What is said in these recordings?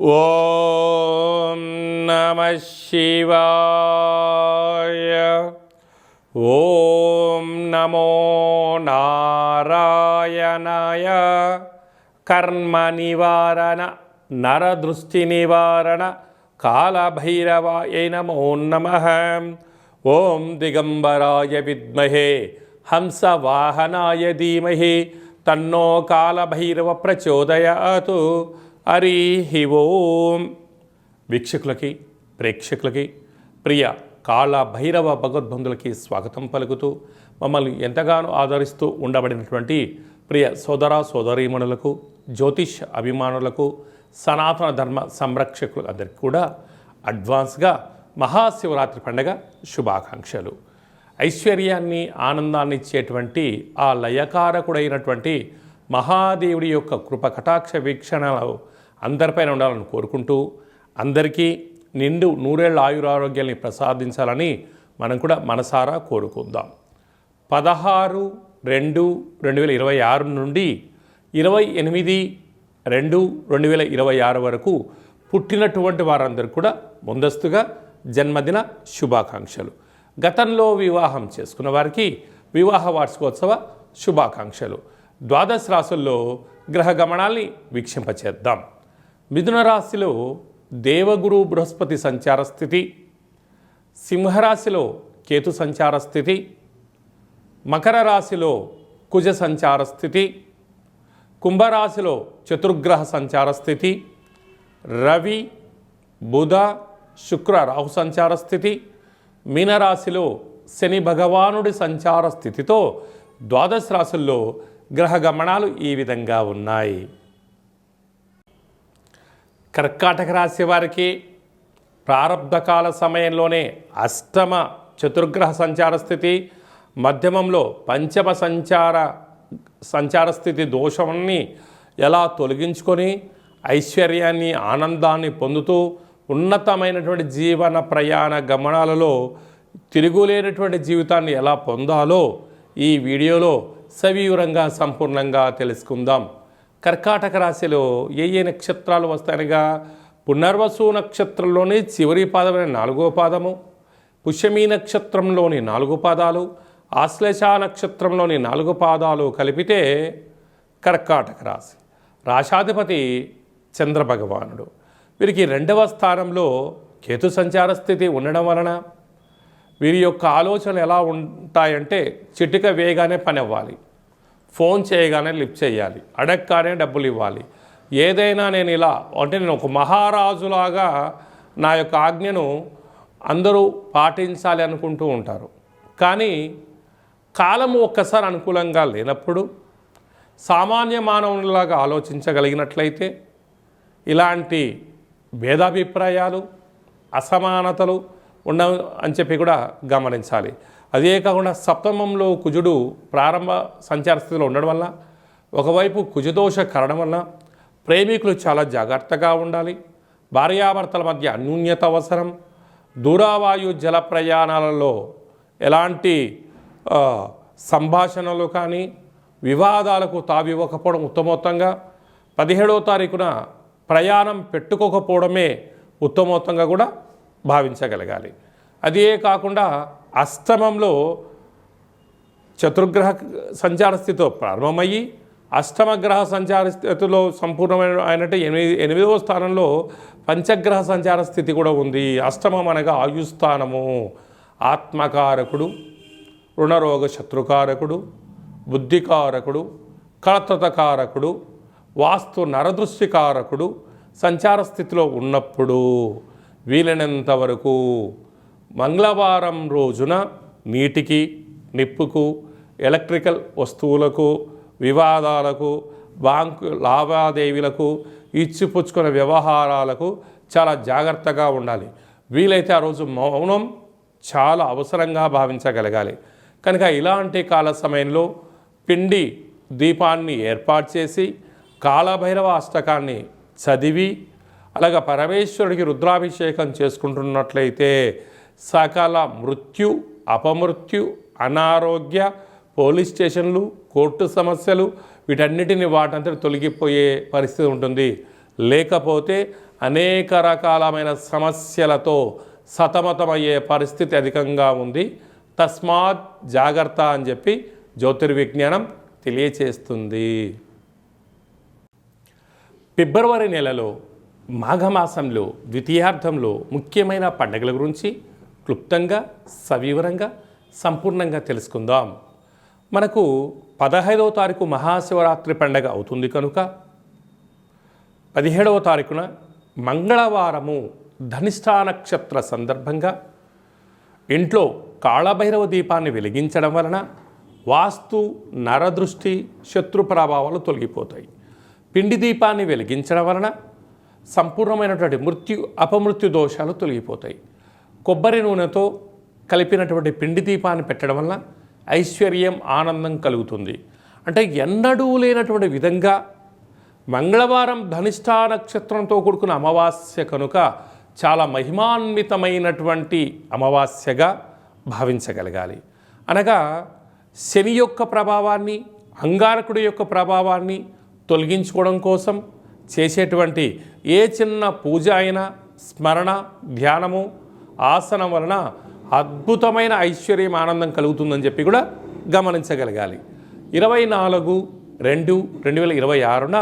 ఓం నమ శివాయ. ఓం నమో నారాయణాయ. కర్మ నివారణ నరదృష్టి నివారణ కాళభైరవాయ నమో నమ. ఓం దిగంబరాయ విద్మహే హంసవాహనాయ ధీమహి తన్నో కాళభైరవ ప్రచోదయాతు. హరి ఓం. వీక్షకులకి ప్రేక్షకులకి ప్రియ కాళ భైరవ భగవద్బంధులకి స్వాగతం పలుకుతూ మమ్మల్ని ఎంతగానో ఆదరిస్తూ ఉండబడినటువంటి ప్రియ సోదర సోదరీమణులకు జ్యోతిష్ అభిమానులకు సనాతన ధర్మ సంరక్షకులు అందరికీ కూడా అడ్వాన్స్గా మహాశివరాత్రి పండగ శుభాకాంక్షలు. ఐశ్వర్యాన్ని ఆనందాన్ని ఇచ్చేటువంటి ఆ లయకారకుడైనటువంటి మహాదేవుడి యొక్క కృప కటాక్ష వీక్షణలు అందరిపైన ఉండాలని కోరుకుంటూ అందరికీ నిండు నూరేళ్ళ ఆయురారోగ్యాన్ని ప్రసాదించాలని మనం కూడా మనసారా కోరుకుందాం. పదహారు రెండు రెండు వేల ఇరవై ఆరు నుండి ఇరవై ఎనిమిది రెండు రెండు వేల ఇరవై ఆరు వరకు పుట్టినటువంటి వారందరూ కూడా ముందస్తుగా జన్మదిన శుభాకాంక్షలు. గతంలో వివాహం చేసుకున్న వారికి వివాహ వార్షికోత్సవ శుభాకాంక్షలు. ద్వాదశ రాసుల్లో గ్రహ గమనాల్ని వీక్షింపచేద్దాం. మిథున రాశిలో దేవగురు బృహస్పతి సంచార స్థితి సింహరాశిలో కేతు సంచార స్థితి మకర రాశిలో కుజ సంచార స్థితి కుంభరాశిలో చతుర్గ్రహ సంచార స్థితి రవి బుధ శుక్ర రాహు సంచార స్థితి మీనరాశిలో శని భగవానుడి సంచార స్థితితో ద్వాదశ రాశుల్లో గ్రహ గమనాలు ఈ విధంగా ఉన్నాయి. కర్కాటక రాశి వారికి ప్రారంధకాల సమయంలోనే అష్టమ చతుర్గ్రహ సంచార స్థితి మధ్యమంలో పంచమ సంచార సంచార స్థితి దోషాన్ని ఎలా తొలగించుకొని ఐశ్వర్యాన్ని ఆనందాన్ని పొందుతూ ఉన్నతమైనటువంటి జీవన ప్రయాణ గమనాలలో తిరుగులేనటువంటి జీవితాన్ని ఎలా పొందాలో ఈ వీడియోలో సవివరంగా సంపూర్ణంగా తెలుసుకుందాం. కర్కాటక రాశిలో ఏ ఏ నక్షత్రాలు వస్తాయనగా పునర్వసు నక్షత్రంలోని చివరి పాదమైన నాలుగో పాదము పుష్యమి నక్షత్రంలోని నాలుగు పాదాలు ఆశ్లేష నక్షత్రంలోని నాలుగు పాదాలు కలిపితే కర్కాటక రాశి. రాశాధిపతి చంద్రభగవానుడు. వీరికి రెండవ స్థానంలో కేతు సంచార స్థితి ఉండడం వలన వీరి యొక్క ఆలోచనలు ఎలా ఉంటాయంటే చిటిక వేయగానే పని అవ్వాలి. ఫోన్ చేయగానే లిఫ్ట్ చేయాలి. అడగగానే డబ్బులు ఇవ్వాలి. ఏదైనా నేను ఇలా అంటే నేను ఒక మహారాజులాగా నా యొక్క ఆజ్ఞను అందరూ పాటించాలి అనుకుంటూ ఉంటారు. కానీ కాలము ఒక్కసారి అనుకూలంగా లేనప్పుడు సామాన్య మానవునిలాగా ఆలోచించగలిగినట్లయితే ఇలాంటి భేదాభిప్రాయాలు అసమానతలు ఉండ అని చెప్పి కూడా గమనించాలి. అదే కాకుండా సప్తమంలో కుజుడు ప్రారంభ సంచార స్థితిలో ఉండడం వల్ల ఒకవైపు కుజదోష కరణం వల్ల ప్రేమికులు చాలా జాగ్రత్తగా ఉండాలి. భార్యాభర్తల మధ్య అన్యూన్యత అవసరం. దూరావాయు జల ప్రయాణాలలో ఎలాంటి సంభాషణలు కానీ వివాదాలకు తావివ్వకపోవడం ఉత్తమోత్తంగా పదిహేడవ తారీఖున ప్రయాణం పెట్టుకోకపోవడమే ఉత్తమోత్తంగా కూడా భావించగలగాలి. అదే కాకుండా అష్టమంలో చతుర్గ్రహ సంచార స్థితితో ప్రారంభమయ్యి అష్టమ గ్రహ సంచార స్థితిలో సంపూర్ణమైన అయినట్టు ఎనిమిది ఎనిమిదవ స్థానంలో పంచగ్రహ సంచార స్థితి కూడా ఉంది. అష్టమం అనగా ఆయుస్థానము. ఆత్మకారకుడు రుణరోగ శత్రుకారకుడు బుద్ధికారకుడు కళతతకారకుడు వాస్తు నరదృష్టికారకుడు సంచార స్థితిలో ఉన్నప్పుడు వీలైనంత వరకు మంగళవారం రోజున నీటికి నిప్పుకు ఎలక్ట్రికల్ వస్తువులకు వివాదాలకు బ్యాంకు లావాదేవీలకు ఇచ్చిపుచ్చుకునే వ్యవహారాలకు చాలా జాగ్రత్తగా ఉండాలి. వీలైతే ఆ రోజు మౌనం చాలా అవసరంగా భావించగలగాలి. కనుక ఇలాంటి కాల సమయంలో పిండి దీపాన్ని ఏర్పాటు చేసి కాలభైరవ అష్టకాన్ని చదివి అలాగా పరమేశ్వరుడికి రుద్రాభిషేకం చేసుకుంటున్నట్లయితే సకల మృత్యు అపమృత్యు అనారోగ్య పోలీస్ స్టేషన్లు కోర్టు సమస్యలు వీటన్నిటిని వాటంతటి తొలగిపోయే పరిస్థితి ఉంటుంది. లేకపోతే అనేక రకాలమైన సమస్యలతో సతమతమయ్యే పరిస్థితి అధికంగా ఉంది. తస్మాత్ జాగ్రత్త అని చెప్పి జ్యోతిర్విజ్ఞానం తెలియచేస్తుంది. ఫిబ్రవరి నెలలో మాఘమాసంలో ద్వితీయార్థంలో ముఖ్యమైన పండుగల గురించి క్లుప్తంగా సవివరంగా సంపూర్ణంగా తెలుసుకుందాం. మనకు పదహైదవ తారీఖు మహాశివరాత్రి పండగ అవుతుంది కనుక పదిహేడవ తారీఖున మంగళవారము ధనిష్టా నక్షత్ర సందర్భంగా ఇంట్లో కాళభైరవ దీపాన్ని వెలిగించడం వలన వాస్తు నరదృష్టి శత్రు ప్రభావాలు తొలగిపోతాయి. పిండి దీపాన్ని వెలిగించడం వలన సంపూర్ణమైనటువంటి మృత్యు అపమృత్యు దోషాలు తొలగిపోతాయి. కొబ్బరి నూనెతో కలిపినటువంటి పిండి దీపాన్ని పెట్టడం వల్ల ఐశ్వర్యం ఆనందం కలుగుతుంది. అంటే ఎన్నడూ లేనటువంటి విధంగా మంగళవారం ధనిష్టా నక్షత్రంతో కూడుకున్న అమావాస్య కనుక చాలా మహిమాన్వితమైనటువంటి అమావాస్యగా భావించగలగాలి. అనగా శని యొక్క ప్రభావాన్ని అంగారకుడి యొక్క ప్రభావాన్ని తొలగించుకోవడం కోసం చేసేటువంటి ఏ చిన్న పూజ అయినా స్మరణ ధ్యానము ఆసనం వలన అద్భుతమైన ఐశ్వర్యం ఆనందం కలుగుతుందని చెప్పి కూడా గమనించగలగాలి. ఇరవై నాలుగు రెండు రెండు వేల ఇరవై ఆరున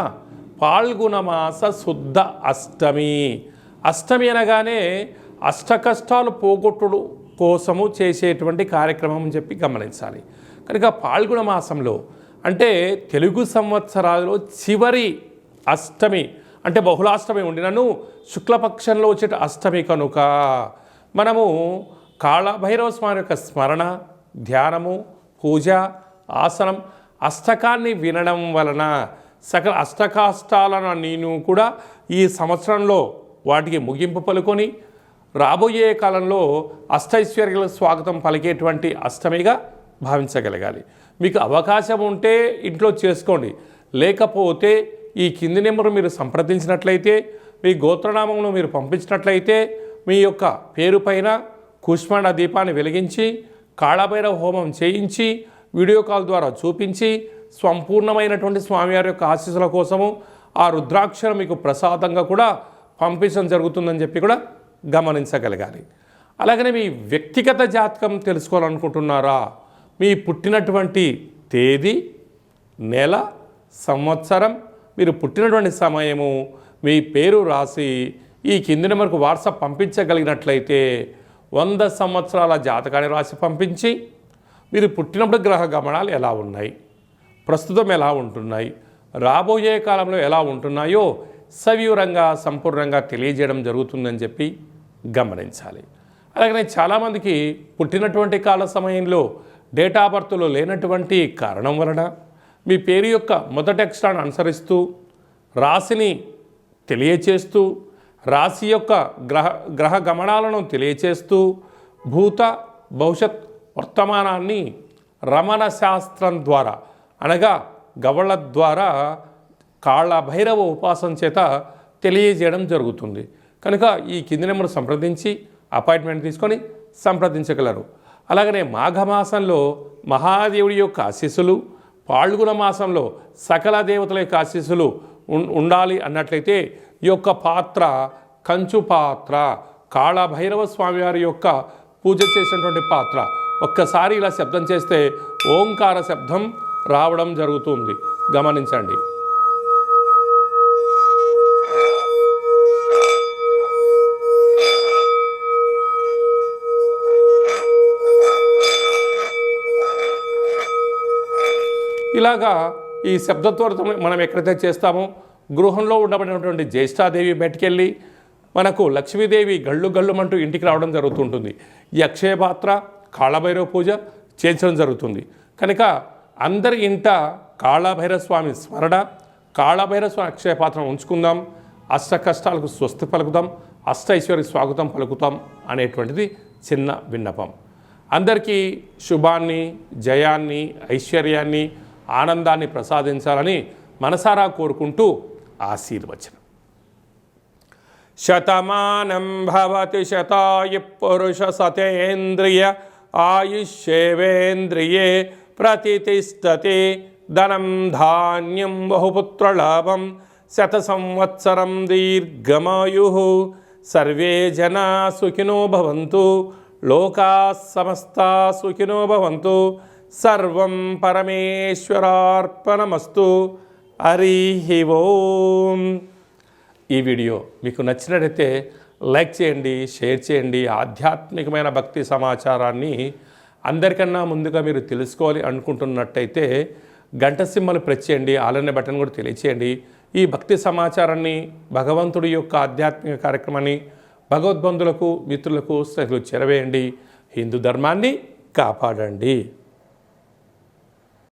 పాల్గొన మాస శుద్ధ అష్టమి. అష్టమి అనగానే అష్ట కష్టాలు పోగొట్టుడు కోసము చేసేటువంటి కార్యక్రమం అని చెప్పి గమనించాలి. కనుక పాల్గొన మాసంలో అంటే తెలుగు సంవత్సరాలలో చివరి అష్టమి. అంటే బహుళాష్టమి ఉండినను శుక్లపక్షంలో వచ్చే అష్టమి కనుక. మనము కాళభైరవ స్వామి యొక్క స్మరణ ధ్యానము పూజ ఆసనం అష్టకాన్ని వినడం వలన సకల అష్టకాష్టాలను నేను కూడా ఈ సంవత్సరంలో వాటికి ముగింపు పలుకొని రాబోయే కాలంలో అష్టైశ్వర్యాల స్వాగతం పలికేటువంటి అష్టమిగా భావించగలగాలి. మీకు అవకాశం ఉంటే ఇంట్లో చేసుకోండి. లేకపోతే ఈ కింది నెంబరు మీరు సంప్రదించినట్లయితే మీ గోత్రనామంలో మీరు పంపించినట్లయితే మీ యొక్క పేరు పైన కుష్మాండ దీపాన్ని వెలిగించి కాళభైరవ హోమం చేయించి వీడియో కాల్ ద్వారా చూపించి సంపూర్ణమైనటువంటి స్వామివారి యొక్క ఆశీస్సుల కోసము ఆ రుద్రాక్షరం మీకు ప్రసాదంగా కూడా పంపించడం జరుగుతుందని చెప్పి కూడా గమనించగలగాలి. అలాగనే మీ వ్యక్తిగత జాతకం తెలుసుకోవాలనుకుంటున్నారా? మీ పుట్టినటువంటి తేదీ నెల సంవత్సరం మీరు పుట్టినటువంటి సమయము మీ పేరు రాసి ఈ కింది నెంబర్కు వాట్సాప్ పంపించగలిగినట్లయితే వంద సంవత్సరాల జాతకాన్ని రాసి పంపించి మీరు పుట్టినప్పుడు గ్రహ గమనాలు ఎలా ఉన్నాయి? ప్రస్తుతం ఎలా ఉంటున్నాయి? రాబోయే కాలంలో ఎలా ఉంటున్నాయో సవివరంగా సంపూర్ణంగా తెలియజేయడం జరుగుతుందని చెప్పి గమనించాలి. అలాగనే చాలామందికి పుట్టినటువంటి కాల సమయంలో డేటా బర్త్లో లేనటువంటి కారణం వలన మీ పేరు యొక్క మొదటి అక్షరాన్ని అనుసరిస్తూ రాశిని తెలియచేస్తూ రాశి యొక్క గ్రహ గ్రహ గమనాలను తెలియచేస్తూ భూత భవిష్యత్ వర్తమానాన్ని రమణ శాస్త్రం ద్వారా అనగా గవళ ద్వారా కాళ్ళ భైరవ ఉపాసన చేత తెలియజేయడం జరుగుతుంది. కనుక ఈ కింది నెంబర్ సంప్రదించి అపాయింట్మెంట్ తీసుకొని సంప్రదించగలరు. అలాగనే మాఘమాసంలో మహాదేవుడి యొక్క ఆశీస్సులు పాల్గొన మాసంలో సకల దేవతల యొక్క ఆశీస్సులు ఉం- ఉండాలి అన్నట్లయితే ఈ యొక్క పాత్ర కంచు పాత్ర కాళభైరవ స్వామివారి యొక్క పూజ చేసినటువంటి పాత్ర. ఒక్కసారి ఇలా శబ్దం చేస్తే ఓంకార శబ్దం రావడం జరుగుతుంది. గమనించండి. ఇలాగా ఈ శబ్దత్వరతో మనం ఎక్కడైతే చేస్తామో గృహంలో ఉండబడినటువంటి జ్యేష్ఠాదేవి బయటికెళ్ళి మనకు లక్ష్మీదేవి గళ్ళు గళ్ళుమంటూ ఇంటికి రావడం జరుగుతుంటుంది. ఈ పాత్ర కాళభైరవ పూజ చేయించడం జరుగుతుంది. కనుక అందరి ఇంట కాళభైరవ స్వామి స్మరణ కాళభైరవ స్వామి అక్షయ పాత్రను ఉంచుకుందాం అష్ట కష్టాలకు స్వస్తి పలుకుదాం అష్టైశ్వరికి స్వాగతం పలుకుతాం అనేటువంటిది చిన్న విన్నపం. అందరికీ శుభాన్ని జయాన్ని ఐశ్వర్యాన్ని ఆనందాన్ని ప్రసాదించాలని మనసారా కోరుకుంటూ ఆశీర్వచనం. శతమానం భవతి శతాయు పురుష సతేంద్రియ ఆయుష్యేవేంద్రియే ప్రతిష్టతి ధనం ధాన్యం బహుపుత్రలాభం శత సంవత్సరం దీర్ఘమాయు. సర్వే జనా సుఖినో భవంతు లోకా సమస్త సుఖినో భవంతు సర్వం పరమేశ్వరార్పణమస్తు. హరి ఓం. ఈ వీడియో మీకు నచ్చినట్లయితే లైక్ చేయండి షేర్ చేయండి. ఆధ్యాత్మికమైన భక్తి సమాచారాన్ని అందరికన్నా ముందుగా మీరు తెలుసుకోవాలి అనుకుంటున్నట్టయితే గంట సింహలు ప్రెస్ చేయండి ఆలనే బటన్ కూడా తెలియచేయండి. ఈ భక్తి సమాచారాన్ని భగవంతుడి యొక్క ఆధ్యాత్మిక కార్యక్రమాన్ని భగవద్బంధులకు మిత్రులకు స్నేహితులకు చెరవేయండి. హిందూ ధర్మాన్ని కాపాడండి.